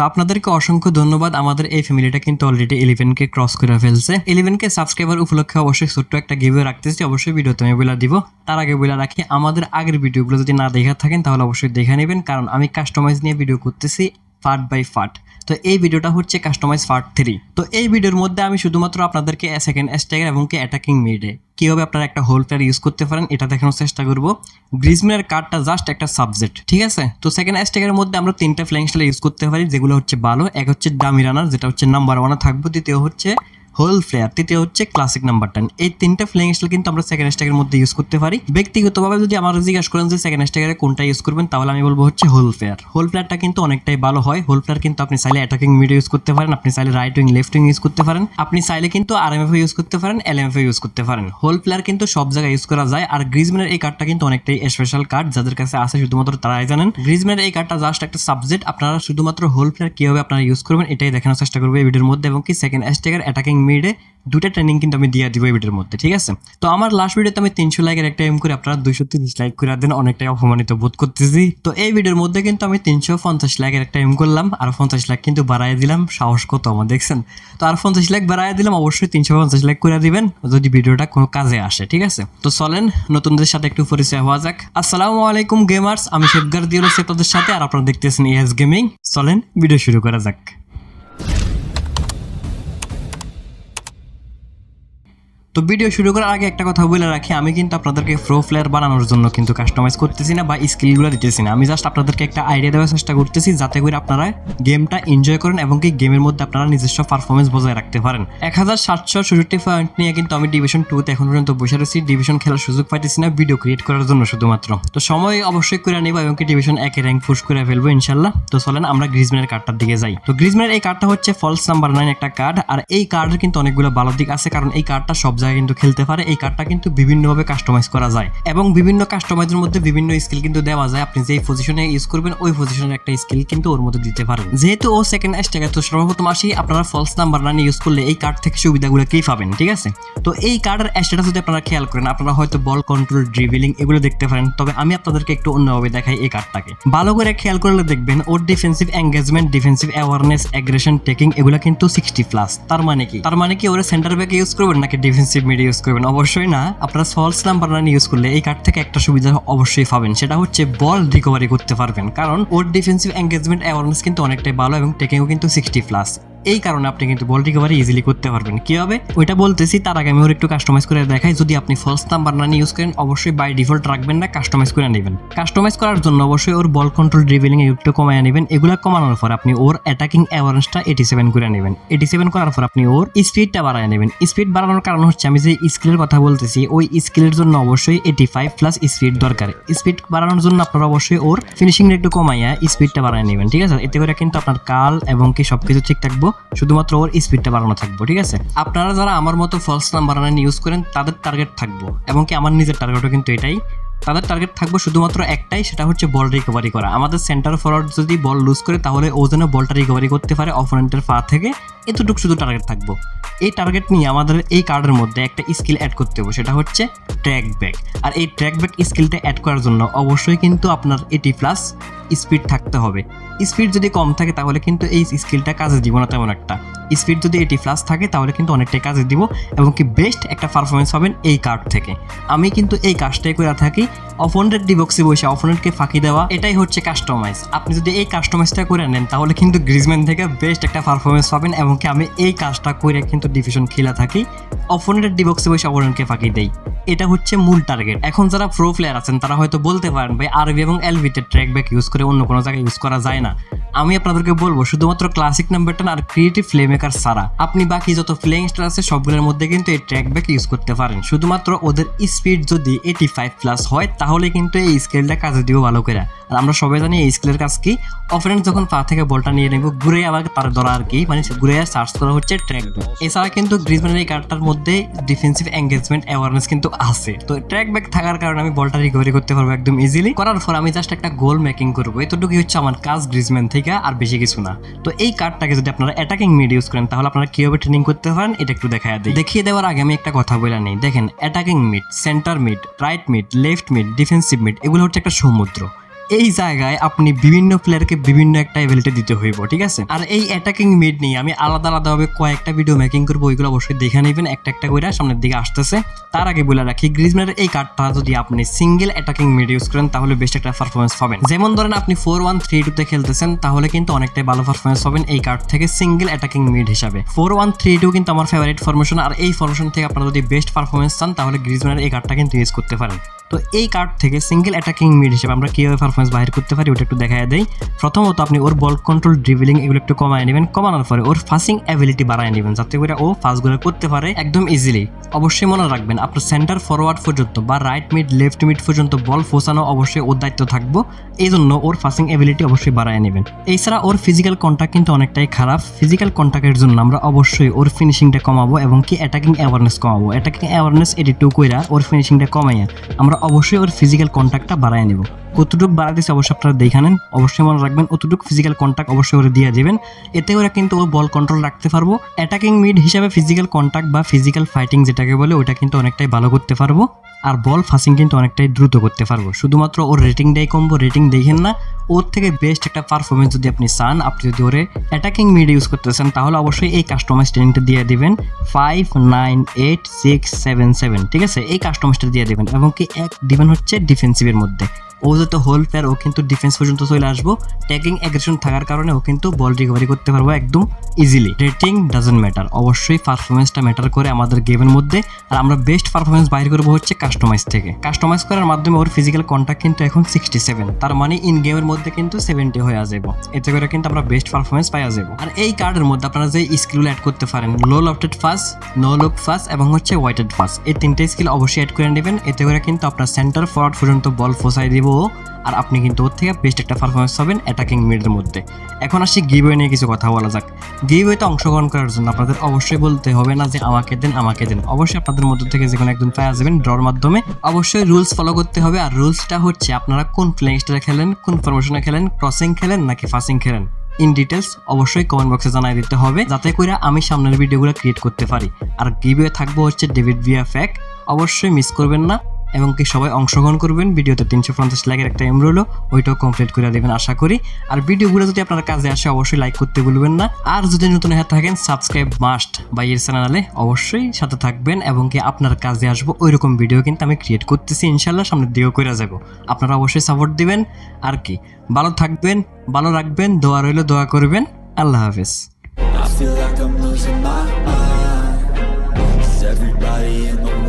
তো আপনাদেরকে অসংখ্য ধন্যবাদ। আমাদের এই ফ্যামিলিটা কিন্তু অলরেডি ইলেভেনকে ক্রস করে ফেলছে। ইলেভেনকে সাবস্ক্রাইবার উপলক্ষে অবশ্যই ছোট্ট একটা গিভে রাখতেছি। অবশ্যই ভিডিওতে আমি বলে দিব। তার আগে বলে রাখি, আমাদের আগের ভিডিওগুলো যদি না দেখা থাকেন, তাহলে অবশ্যই দেখে নেবেন। কারণ আমি কাস্টমাইজ নিয়ে ভিডিও করতেছি ফার্ট বাই ফার্ট তো এই ভিডিওটা হচ্ছে কাস্টমাইজ পার্ট থ্রি তো এই ভিডিওর মধ্যে আমি শুধুমাত্র আপনাদেরকে সেকেন্ড স্ট্যাগার এবং কি অ্যাটাকিং মিডে কীভাবে আপনারা একটা হোল প্লেয়ার ইউজ করতে পারেন, এটা দেখানোর চেষ্টা করব। গ্রিজমিনের কার্ডটা জাস্ট একটা সাবজেক্ট ঠিক আছে? তো সেকেন্ড স্ট্যাগের মধ্যে আমরা তিনটা ফ্ল্যাং স্টাইল ইউজ করতে পারি, যেগুলো হচ্ছে ভালো। এক হচ্ছে দামি রানার যেটা হচ্ছে নাম্বার ওয়ানে থাকব। দ্বিতীয় হচ্ছে হোল ফ্লেয়ার তৃতীয় হচ্ছে ক্লাসিক নাম্বার টেন এই তিনটা ফ্লেইং স্টাইল কিন্তু আমরা সেকেন্ড স্ট্যাগের মধ্যে ইউজ করতে পারি। ব্যক্তিগতভাবে যদি আমার জিজ্ঞেস করেন যে সেকেন্ড স্ট্যাগের কোনটা ইউজ করবেন, তাহলে আমি বলব হচ্ছে হোল ফ্লেয়ার হোল ফ্লেয়ারটা কিন্তু অনেকটাই ভালো হয়। হোল ফ্লেয়ার কিন্তু আপনি চাইলে অ্যাটাকিং মিড ইউজ করতে পারেন, আপনি চাইলে right wing left wing use করতে পারেন। আপনি চাইলে কিন্তু আর এম এফ ইউজ করতে পারেন এল এম এফ ইউজ করতে পারেন। হোল প্লেয়ার কিন্তু সব জায়গায় ইউজ করা যায়। আর গ্রিজম্যানের এই কার্ডটা কিন্তু অনেকটাই স্পেশাল কার্ড যাদের কাছে আছে শুধুমাত্র তারাই জানেন। গ্রিজম্যানের এই কার্ডটা জাস্ট একটা সাবজেক্ট আপনারা শুধুমাত্র হোল প্লেয়ার কীভাবে আপনারা ইউজ করবেন, এটাই দেখানোর চেষ্টা করব এই ভিডিওর মধ্যে। এবং কি সেকেন্ড স্টেকার অ্যাটাকিং মিডে দুটা ট্রেনিং কিন্তু আমি দিয়ে দিব এই ভিডিওর মধ্যে, ঠিক আছে? তো আমার লাস্ট ভিডিওতে আমি তিনশো লাইকের একটা এম করে আপনারা দুইশো তিরিশ লাইক করে দেন, অনেকটাই অপমানিত বোধ করতেছি। তো এই ভিডিওর মধ্যে কিন্তু আমি তিনশো পঞ্চাশ লাইকের একটা এম করলাম, আর পঞ্চাশ লাখ কিন্তু বাড়াই দিলাম, সাহস কত আমার, দেখছেন? তো আর পঞ্চাশ লাখ বাড়াই দিলাম, অবশ্যই তিনশো পঞ্চাশ লাখ করে দিবেন, যদি ভিডিওটা কোনো কাজে আসে, ঠিক আছে? তো চলেন, নতুনদের সাথে একটু পরিচয় হওয়া যাক। আসসালামু আলাইকুম গেমার্স আমি শেফগার রয়েছি আপনাদের সাথে, আর আপনারা দেখতেছেন ইএস গেমিং চলেন ভিডিও শুরু করা যাক। তো ভিডিও শুরু করার আগে একটা কথা বলে রাখি, আমি কিন্তু আপনাদেরকে প্রো প্লেয়ার বানানোর জন্য কিন্তু কাস্টমাইজ করতেছি না বা স্কিলগুলো দিতেছি না। আমি জাস্ট আপনাদেরকে একটা আইডিয়া দেওয়ার চেষ্টা করতেছি যাতে করে আপনারা গেমটা এনজয় করেন এবং কি গেমের মধ্যে আপনারা নিজস্ব পারফরমেন্স বজায় রাখতে পারেন। এক হাজার সাতশো ষষট্টি পয়েন্ট নিয়ে কিন্তু আমি ডিভিশন টুতে এখন পর্যন্ত বসে রয়েছি ডিভিশন খেলার সুযোগ পাইতেছি না ভিডিও ক্রিয়েট করার জন্য শুধুমাত্র। তো সময় অবশ্যই করে নিব এবং কি ডিভিশন একে র্যাঙ্ক পুশ করে ফেলব ইনশাল্লাহ তো চলেন আমরা গ্রিজম্যানের কার্ডটার দিকে যাই। তো গ্রিজম্যানের এই কার্ডটা হচ্ছে ফলস নাম্বার নাইন একটা কার্ড আর এই কার্ডের কিন্তু অনেকগুলো ভালো দিক আছে, কারণ এই কার্ডটা সব জায়গায় কিন্তু খেলতে পারে, এই কার্ডটা কিন্তু বিভিন্নভাবে কাস্টমাইজ করা যায় এবং বিভিন্ন কাস্টমাইজের মধ্যে বিভিন্ন স্কিল কিন্তু দেওয়া যায়। আপনি যেই পজিশনে ইউজ করবেন, ওই পজিশনের একটা স্কিল কিন্তু ওর মধ্যে দিতে পারেন। যেহেতু ও সেকেন্ড স্ট্যাগে তো সর্বপ্রথম আসি, আপনারা ফলস নাম্বার নাইন ইউজ করলে এই কার্ড থেকে সুবিধাগুলো কি পাবেন, ঠিক আছে? তো এই কার্ডের স্ট্যাটাস যদি আপনারা খেয়াল করেন, আপনারা হয়তো বল কন্ট্রোল ড্রিভিলিং এগুলো দেখতে পারেন। তবে আমি আপনাদেরকে একটু অন্যভাবে দেখাই এই কার্ডটাকে ভালো করে খেয়াল করলে দেখবেন, ওর defensive engagement defensive awareness aggression taking এগুলো কিন্তু সিক্সটি প্লাস তার মানে কি? তার মানে কি ওরা সেন্টার ব্যাক ইউজ করবেন নাকি ডিফেন্সিভ মিড ইউজ করবেন। অবশ্যই না, আপনারা ফলস নাম্বার নাইন ইউজ করলে এই কার্ড থেকে একটা সুবিধা অবশ্যই পাবেন। সেটা হচ্ছে বল রিকভারি করতে পারবেন। কারণ ওর ডিফেন্সিভ এঙ্গেজমেন্ট অ্যাওয়ারনেস কিন্তু অনেকটাই ভালো এবং টেকিংও কিন্তু সিক্সটি প্লাস এই কারণে আপনি কিন্তু বল রিকভারি ইজিলি করতে পারবেন। কি হবে? ওইটা বলতেছি, তার আগে আমি ওর একটু কাস্টমাইজ করে দেখাই। যদি আপনি ফলস নাম্বার না ইউজ করেন, অবশ্যই বাই ডিফল্ট রাখবেন না কাস্টমাইজ করে নেবেন। কাস্টমাইজ করার জন্য অবশ্যই ওর বল কন্ট্রোল ড্রিভিলিং একটু কমায় নেবেন। এগুলো কমানোর পর আপনি ওর অ্যাটাকিং অ্যাওয়ারেন্সটা এইটি সেভেন করে নেবেন। এইটি সেভেন করার পর আপনি ওর স্পিডটা বাড়ায় নেবেন। স্পিড বাড়ানোর কারণ হচ্ছে, আমি যে স্কিলের কথা বলতেছি, ওই স্কিলের জন্য অবশ্যই এইটি ফাইভ প্লাস স্পিড দরকার। স্পিড বাড়ানোর জন্য আপনারা অবশ্যই ওর ফিনিশিং একটু কমাইয়া স্পিডটা বাড়ায় নেবেন, ঠিক আছে? এতে করে কিন্তু আপনার কাল এবং কি সবকিছু ঠিক থাকব। শুধুমাত্র ওর স্পিডটা বাড়ানো থাকব, ঠিক আছে? আপনারা যারা আমার মতো ফলস নাম্বার ইউজ করেন, তাদের টার্গেট থাকব। এবং কি আমার নিজের টার্গেটও কিন্তু এটাই। তাদের টার্গেট থাকবে শুধুমাত্র একটাই, সেটা হচ্ছে বল রিকভারি করা। আমাদের সেন্টার ফরওয়ার্ড যদি বল লুজ করে, তাহলে ও যেন বলটা রিকভারি করতে পারে অপোনেন্টের পা থেকে। এতটুকু শুধু টার্গেট থাকব। এই টার্গেট নিয়ে আমাদের এই কার্ডের মধ্যে একটা স্কিল অ্যাড করতে হবে, সেটা হচ্ছে ট্র্যাক ব্যাক আর এই ট্র্যাক ব্যাক স্কিলটা অ্যাড করার জন্য অবশ্যই কিন্তু আপনার এটি প্লাস স্পিড থাকতে হবে। স্পিড যদি কম থাকে তাহলে কিন্তু এই স্কিলটা কাজে দিব না তেমন একটা। স্পিড যদি এটি প্লাস থাকে তাহলে কিন্তু অনেকটাই কাজে দিব এবং কি বেস্ট একটা পারফরমেন্স পাবেন এই কার্ড থেকে। আমি কিন্তু এই কাজটাই করে থাকি অপোনেন্টের ডিবক্সে বসে অপোনেন্টকে ফাঁকি দেওয়া, এটাই হচ্ছে কাস্টমাইজ আপনি যদি এই কাস্টমাইজটা করে নেন তাহলে কিন্তু গ্রিজম্যান থেকে বেস্ট একটা পারফরমেন্স পাবেন এবং কি আমি এই কাজটা করে কিন্তু ডিভিশন খেলা থাকি অপোনেন্টের ডিবক্সে বসে অপোনেন্টকে ফাঁকি দেই। এটা হচ্ছে মূল টার্গেট এখন যারা প্রো প্লেয়ার আছেন তারা হয়তো বলতে পারেন, ভাই আরবি এবং এলভিতে ট্র্যাক ব্যাক ইউজ করে অন্য কোনো জায়গায় ইউজ করা যায় না। আমি আপনাদেরকে বলব, শুধুমাত্র ক্লাসিক নাম্বার টেন আর ক্রিয়েটিভ ফ্লে মেকার ছাড়া। আপনি বাকি যত ফ্লেইং স্টার আছে, সবগুলোর মধ্যে কিন্তু এই ট্র্যাক ব্যাক ইউজ করতে পারেন। শুধুমাত্র ওদের স্পিড যদি এইটি ফাইভ প্লাস হয়, তাহলে কিন্তু এই স্কেলটা কাজে দিব ভালো করে। আর আমরা সবাই জানি এই স্কেলের কাজ কি। অফারেন্ট যখন পা থেকে বলটা নিয়ে নেব ঘুরে আবার তার ধরা আর কি মানে ঘুরে সার্চ করা হচ্ছে ট্র্যাক ব্যাক এছাড়া কিন্তু গ্রিজম্যানের এই কার্ডটার মধ্যে ডিফেন্সিভ এঙ্গেজমেন্ট অ্যাওয়ারনেস কিন্তু আছে। তো ট্র্যাক ব্যাক থাকার কারণে আমি বলটা রিকভারি করতে পারব একদম ইজিলি করার পর আমি জাস্ট একটা গোল মেকিং করব। এতটুকুই হচ্ছে আমার কাজ গ্রিজম্যান থেকে আর বেশি কিছু না। তো এই কার্ডটাকে যদি আপনারা অ্যাটাকিং মিড ইউজ করেন তাহলে আপনারা কীভাবে ট্রেনিং করতে পারেন এটা একটু দেখা দিই। দেখিয়ে দেওয়ার আগে আমি একটা কথা বলে নেই। দেখেন attacking mid centre mid right mid left mid defensive mid এগুলো হচ্ছে একটা সমুদ্র। এই জায়গায় আপনি বিভিন্ন প্লেয়ারকে বিভিন্ন একটা এবিলিটি দিতে হইব, ঠিক আছে? আর এই অ্যাটাকিং মিড নিয়ে আমি আলাদা আলাদাভাবে কয়েকটা ভিডিও মেকিং করব, ওইগুলো অবশ্যই দেখে নেবেন, একটা একটা করে সামনের দিকে আসতেছে। তার আগে বলে রাখি গ্রিজম্যানের এই কার্ডটা যদি আপনি সিঙ্গেল অ্যাটাকিং মিড ইউজ করেন, তাহলে বেস্ট একটা পারফরমেন্স পাবেন। যেমন ধরেন আপনি ফোর ওয়ান থ্রি টুতে খেলতেছেন, তাহলে কিন্তু অনেকটাই ভালো পারফরমেন্স পাবেন এই কার্ড থেকে সিঙ্গেল অ্যাটাকিং মিড হিসাবে। ফোর ওয়ান থ্রি টু কিন্তু আমার ফেভারিট ফরমেশন আর এই ফরমেশন থেকে আপনারা যদি বেস্ট পারফরমেন্স চান, তাহলে গ্রিজম্যানের এই কার্ডটা কিন্তু ইউজ করতে পারেন। তো এই কার্ড থেকে সিঙ্গেল অ্যাটাকিং মিড হিসেবে আমরা কীভাবে পারফরমেন্স বাইর করতে পারি ওটা একটু দেখা দেয় প্রথমত আপনি ওর বল কন্ট্রোল ড্রিবলিং এগুলো একটু কমায় নেবেন, কমানোর পরে ওর ফাসিং অ্যাবিলিটি বাড়ায় নেবেন যাতে করে ও ফাস্টগুলো করতে পারে একদম ইজিলি অবশ্যই মনে রাখবেন আপনার সেন্টার ফরওয়ার্ড পর্যন্ত বা রাইট মিড লেফট মিড পর্যন্ত বল ফোসানো অবশ্যই ওর দায়িত্ব থাকব। এই জন্য ওর ফাসিং অ্যাবিলিটি অবশ্যই বাড়ায় নেবেন। এছাড়া ওর ফিজিক্যাল কন্ট্যাক্ট কিন্তু অনেকটাই খারাপ। ফিজিক্যাল কন্ট্যাক্টের জন্য আমরা অবশ্যই ওর ফিনিশিংটা কমাবো এবং কি অ্যাটাকিং অ্যাওয়ারনেস কমাবো। অ্যাটাকিং অ্যাওয়ারনেস এটি টু কইরা ওর ফিনিশিংটা কমাইয়া আমরা অবশ্যই ওর ফিজিক্যাল কন্ট্যাক্টটা বাড়ায় নেব। কতটুকু বাড়াতেছে অবশ্যই আপনারা দেখে নেন। অবশ্যই মনে রাখবেন, অতটুকু ফিজিক্যাল কন্ট্যাক্ট অবশ্যই ওরা দিয়ে দেবেন। এতে ওরা কিন্তু ও বল কন্ট্রোল রাখতে পারব। অ্যাটাকিং মিড হিসাবে ফিজিক্যাল কন্ট্যাক্ট বা ফিজিক্যাল ফাইটিং যেটাকে বলে, ওটা কিন্তু অনেকটাই ভালো করতে পারব। আর বল ফাসিং কিন্তু অনেকটাই দ্রুত করতে পারব। শুধুমাত্র ওর রেটিংটাই কমবো রেটিং দেখেন না, ওর থেকে বেস্ট একটা পারফরমেন্স যদি আপনি চান, আপনি যদি ওরে অ্যাটাকিং মিড ইউজ করতে চান, তাহলে অবশ্যই এই কাস্টমাইজ ট্রেনিংটা দিয়ে দেবেন। Five nine eight six seven seven ঠিক আছে? এই কাস্টমাইজটা দিয়ে দেবেন এবং কি এক দিবেন হচ্ছে ডিফেন্সিভের মধ্যে। ও যেহেতু হোল প্লেয়ার ও কিন্তু ডিফেন্স পর্যন্ত চলে আসব। ট্যাকিং অ্যাগ্রেশন থাকার কারণে ও কিন্তু বল রিকভারি করতে পারব একদম ইজিলি রেটিং ডাজন্ট ম্যাটার অবশ্যই পারফরমেন্সটা ম্যাটার করে আমাদের গেমের মধ্যে। আর আমরা বেস্ট পারফরমেন্স বাইর করব হচ্ছে কাস্টমাইজ থেকে। কাস্টমাইজ করার মাধ্যমে ওর ফিজিক্যাল কন্ট্যাক্ট কিন্তু এখন সিক্সটি সেভেন তার মানে ইন গেমের মধ্যে কিন্তু সেভেন্টি হয়ে যাব এতে করে কিন্তু আমরা বেস্ট পারফরমেন্স পাইয়া যাব আর এই কার্ডের মধ্যে আপনারা যে স্কিলগুলো অ্যাড করতে পারেন low lofted pass no look pass এবং হচ্ছে ওয়াইটেড ফাস এই তিনটে স্কিল অবশ্যই অ্যাড করে নেবেন। এতে করে কিন্তু আপনার সেন্টার ফরওয়ার্ড পর্যন্ত বল ফোসাই দিব। ও। আর আপনি কিন্তু ওর থেকে বেস্ট একটা পারফরমেন্স পাবেন অ্যাটাকিং মিডের মধ্যে। এখন আসি গিভওয়ে নিয়ে কিছু কথা বলা যাক। গিভওয়েতে অংশগ্রহণ করার জন্য আপনাদের অবশ্যই বলতে হবে না যে আমাকে দেন আমাকে দেন। অবশ্যই আপনাদের মধ্যে থেকে যে কোনো একজন পাওয়া যাবেন ড্রর মাধ্যমে। অবশ্যই রুলস ফলো করতে হবে। আর রুলসটা হচ্ছে আপনারা কোন প্লেইং স্টাইলে খেলেন, কোন ফরমেশনে খেলেন ক্রসিং খেলেন নাকি ফাসিং খেলেন? ইন ডিটেলস অবশ্যই কমেন্ট বক্সে জানাই দিতে হবে, যাতে করে আমি সামনের ভিডিওগুলো ক্রিয়েট করতে পারি। আর গিভওয়ে থাকব হচ্ছে ডেভিড ভিয়া ফ্যাক অবশ্যই মিস করবেন না। এবং কি সবাই অংশগ্রহণ করবেন। ভিডিওতে তিনশো পঞ্চাশ লাইকের একটা এম রইল, ওইটাও কমপ্লিট করে দেবেন আশা করি। আর ভিডিওগুলো যদি আপনার কাজে আসে, অবশ্যই লাইক করতে ভুলবেন না। আর যদি নতুন হয়ে থাকেন সাবস্ক্রাইব মাস্ট বা এর চ্যানেলে অবশ্যই সাথে থাকবেন এবং কি আপনার কাজে আসব ওই রকম ভিডিও কিন্তু আমি ক্রিয়েট করতেছি, ইনশাল্লাহ সামনের দিকেও করে যাব। আপনারা অবশ্যই সাপোর্ট দিবেন। আর কি, ভালো থাকবেন, ভালো রাখবেন, দোয়া রইল, দোয়া করবেন। আল্লাহ হাফেজ। I feel like I'm losing my mind. Cause everybody in the